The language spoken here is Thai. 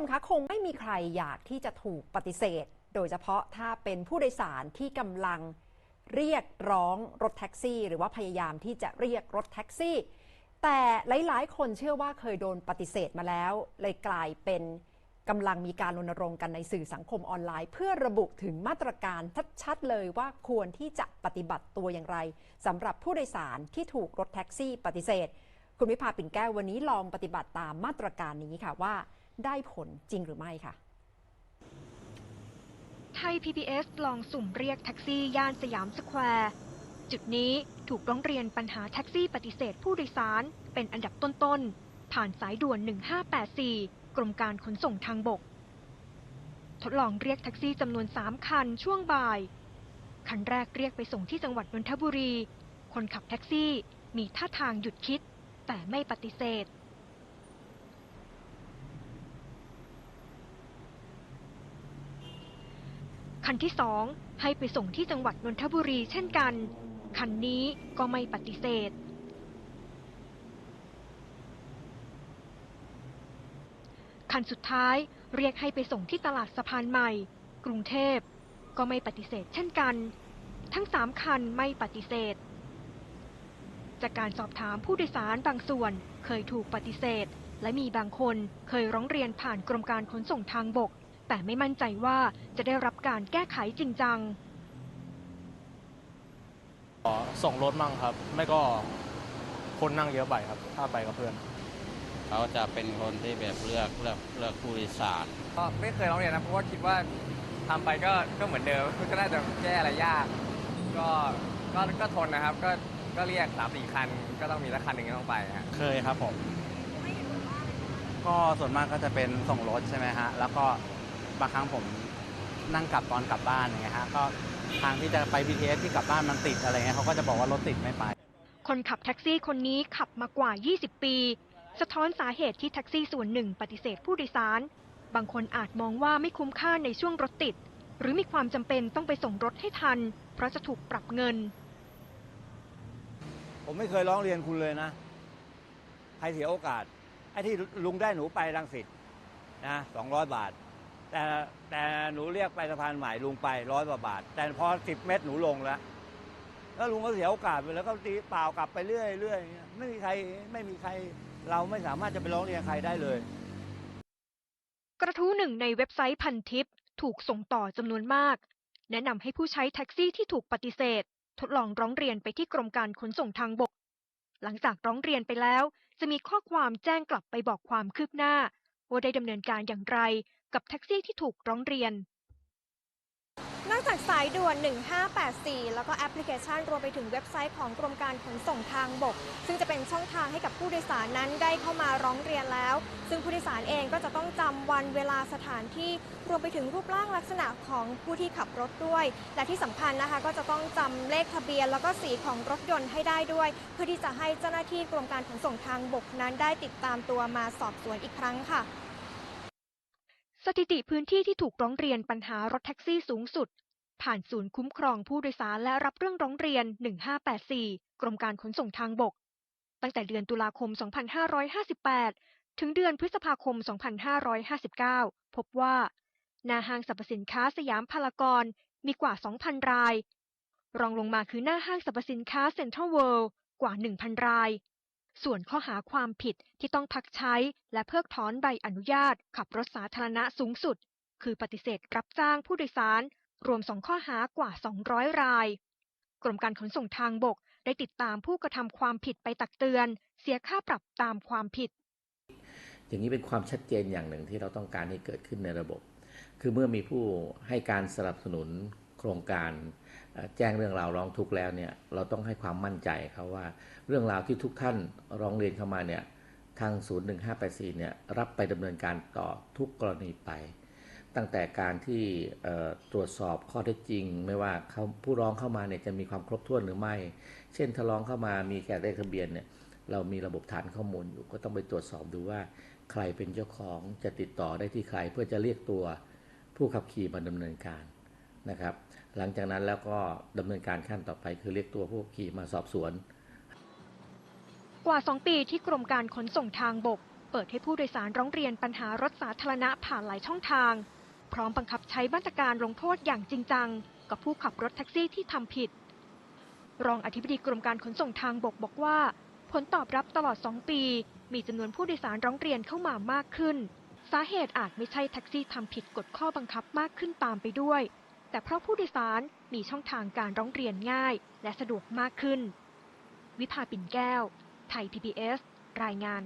มคะคงไม่มีใครอยากที่จะถูกปฏิเสธ โดยเฉพาะถ้าเป็นผู้โดยสารที่กำลังเรียกร้องรถแท็กซี่ หรือว่าพยายามที่จะเรียกรถแท็กซี่ แต่หลายๆ คนเชื่อว่าเคยโดนปฏิเสธมาแล้ว เลยกลายเป็นกำลังมีการรณรงค์กันในสื่อสังคมออนไลน์ เพื่อระบุถึงมาตรการชัดๆเลยว่าควรที่จะปฏิบัติตัวอย่างไรสำหรับผู้โดยสารที่ถูกรถแท็กซี่ ปฏิเสธ คุณวิภาปิ่นแก้ววันนี้ลองปฏิบัติตามมาตรการนี้ค่ะว่า ได้ผลจริงหรือไม่ค่ะไทย PBS ลองสุ่มเรียกแท็กซี่ย่านสยามสแควร์ จุดนี้ถูกร้องเรียนปัญหาแท็กซี่ปฏิเสธผู้โดยสาร เป็นอันดับต้นๆ ผ่านสายด่วน 1584 กรมการขนส่งทางบก ทดลองเรียกแท็กซี่จำนวน 3 คันช่วงบ่าย คันแรกเรียกไปส่งที่จังหวัดนนทบุรี คนขับแท็กซี่มีท่าทางหยุดคิด แต่ไม่ปฏิเสธ คันที่สองให้ไปส่งที่จังหวัดนนทบุรีเช่นกัน คันนี้ก็ไม่ปฏิเสธ คันสุดท้ายเรียกให้ไปส่งที่ตลาดสะพานใหม่ กรุงเทพ ก็ไม่ปฏิเสธเช่นกัน ทั้งสามคันไม่ปฏิเสธ จากการสอบถามผู้โดยสารบางส่วนเคยถูกปฏิเสธ และมีบางคนเคยร้องเรียนผ่านกรมการขนส่งทางบก แต่ไม่มั่นใจว่าจะได้รับการแก้ไขจริงจังขอส่งรถมั่งครับ ไม่ก็คนนั่งเยอะไปครับ ถ้าไปกับเพื่อน เขาจะเป็นคนที่แบบเลือกเลือกเลือกผู้โดยสาร ก็ไม่เคยร้องเรียนนะเพราะว่าคิดว่าทำไปก็ก็เหมือนเดิมก็น่าจะแก้อะไรยาก ก็ก็ก็ทนนะครับ ก็ก็เรียกสามสี่คัน ก็ต้องมีสักคันหนึ่งที่ต้องไปฮะ เคยครับผม ก็ส่วนมากก็จะเป็นส่งรถใช่ไหมฮะ แล้วก็ บางครั้งผมนั่งกลับตอนกลับบ้านอย่างเงี้ยฮะก็ทางที่จะไป BTS ที่กลับบ้านมันติดอะไรเงี้ยเขาก็จะบอกว่ารถติดไม่ไป คนขับแท็กซี่คนนี้ขับมากว่า 20 ปี สะท้อนสาเหตุที่แท็กซี่ส่วนหนึ่งปฏิเสธผู้โดยสาร บางคนอาจมองว่าไม่คุ้มค่าในช่วงรถติด หรือมีความจำเป็นต้องไปส่งรถให้ทัน เพราะจะถูกปรับเงิน ผมไม่เคยร้องเรียนคุณเลยนะให้เสียโอกาสไอ้ที่ลุงได้หนูไปรังสิตนะสองร้อยบาท แต่แต่หนูเรียกไปสะพานใหม่ลุงไปร้อยกว่าบาท แต่พอสิบเมตรหนูลงแล้วแล้วลุงก็เสียโอกาสไปแล้วก็ตีเปล่ากลับไปเรื่อยเรื่อยไม่มีใครไม่มีใครเราไม่สามารถจะไปร้องเรียนใครได้เลย กระทู้หนึ่งในเว็บไซต์พันทิปถูกส่งต่อจำนวนมาก แนะนำให้ผู้ใช้แท็กซี่ที่ถูกปฏิเสธ ทดลองร้องเรียนไปที่กรมการขนส่งทางบก หลังจากร้องเรียนไปแล้ว จะมีข้อความแจ้งกลับไปบอกความคืบหน้า ว่าได้ดำเนินการอย่างไร กับแท็กซี่ที่ถูกร้องเรียน นอกจากสายด่วน 1584 แล้วก็แอปพลิเคชันรวมไปถึงเว็บไซต์ของกรมการขนส่งทางบก ซึ่งจะเป็นช่องทางให้กับผู้โดยสารนั้นได้เข้ามาร้องเรียนแล้ว ซึ่งผู้โดยสารเองก็จะต้องจำวันเวลาสถานที่รวมไปถึงรูปร่างลักษณะของผู้ที่ขับรถด้วย และที่สำคัญนะคะ ก็จะต้องจำเลขทะเบียน แล้วก็สีของรถยนต์ให้ได้ด้วย เพื่อที่จะให้เจ้าหน้าที่กรมการขนส่งทางบกนั้นได้ติดตามตัวมาสอบสวนอีกครั้งค่ะ สถิติพื้นที่ที่ถูกร้องเรียนปัญหารถแท็กซี่สูงสุด ผ่านศูนย์คุ้มครองผู้โดยสารและรับเรื่องร้องเรียน 1584 กรมการขนส่งทางบก ตั้งแต่เดือนตุลาคม 2558 ถึงเดือนพฤษภาคม 2559 พบว่าหน้าห้างสรรพสินค้าสยามพารากอนมีกว่า 2,000 ราย รองลงมาคือหน้าห้างสรรพสินค้าเซ็นทรัลเวิลด์กว่า 1,000 ราย ส่วนข้อหาความผิดที่ต้องพักใช้ และเพิกถอนใบอนุญาต ขับรถสาธารณะสูงสุด คือปฏิเสธรับจ้างผู้โดยสาร รวม2ข้อหากว่า 200 ราย กรมการขนส่งทางบกได้ติดตามผู้กระทำความผิดไปตักเตือน เสียค่าปรับตามความผิด อย่างนี้เป็นความชัดเจนอย่างหนึ่งที่เราต้องการให้เกิดขึ้นในระบบ คือเมื่อมีผู้ให้การสนับสนุน โครงการแจ้งเรื่องราวร้องทุกข์แล้วเนี่ยเราต้องให้ความมั่นใจครับว่า เรื่องราวที่ทุกท่านร้องเรียนเข้ามาเนี่ยทางศูนย์1584 เนี่ยรับไปดำเนินการต่อทุกกรณีไป ตั้งแต่การที่ตรวจสอบข้อเท็จจริง ไม่ว่าเขาผู้ร้องเข้ามาเนี่ยจะมีความครบถ้วนหรือไม่ เช่นถ้าร้องเข้ามามีแก่เลขทะเบียนเนี่ยเรามีระบบฐานข้อมูลอยู่ก็ต้องไปตรวจสอบดูว่า ใครเป็นเจ้าของจะติดต่อได้ที่ใครเพื่อจะเรียกตัวผู้ขับขี่มาดำเนินการ นะครับ หลังจากนั้นแล้วก็ดำเนินการขั้นต่อไปคือเรียกตัวผู้ขี่มาสอบสวน กว่า 2 ปีที่กรมการขนส่งทางบก เปิดให้ผู้โดยสารร้องเรียนปัญหารถสาธารณะผ่านหลายช่องทาง พร้อมบังคับใช้มาตรการลงโทษอย่างจริงจัง กับผู้ขับรถแท็กซี่ที่ทำผิด รองอธิบดีกรมการขนส่งทางบกบอกว่า ผลตอบรับตลอด 2 ปี มีจำนวนผู้โดยสารร้องเรียนเข้ามามากขึ้นสาเหตุอาจไม่ใช่แท็กซี่ทำผิดกฎข้อบังคับมากขึ้นตามไปด้วย แต่เพราะผู้โดยสารมีช่องทางการร้องเรียนง่าย และสะดวกมากขึ้น วิภาปิ่นแก้ว ไทย PBS รายงาน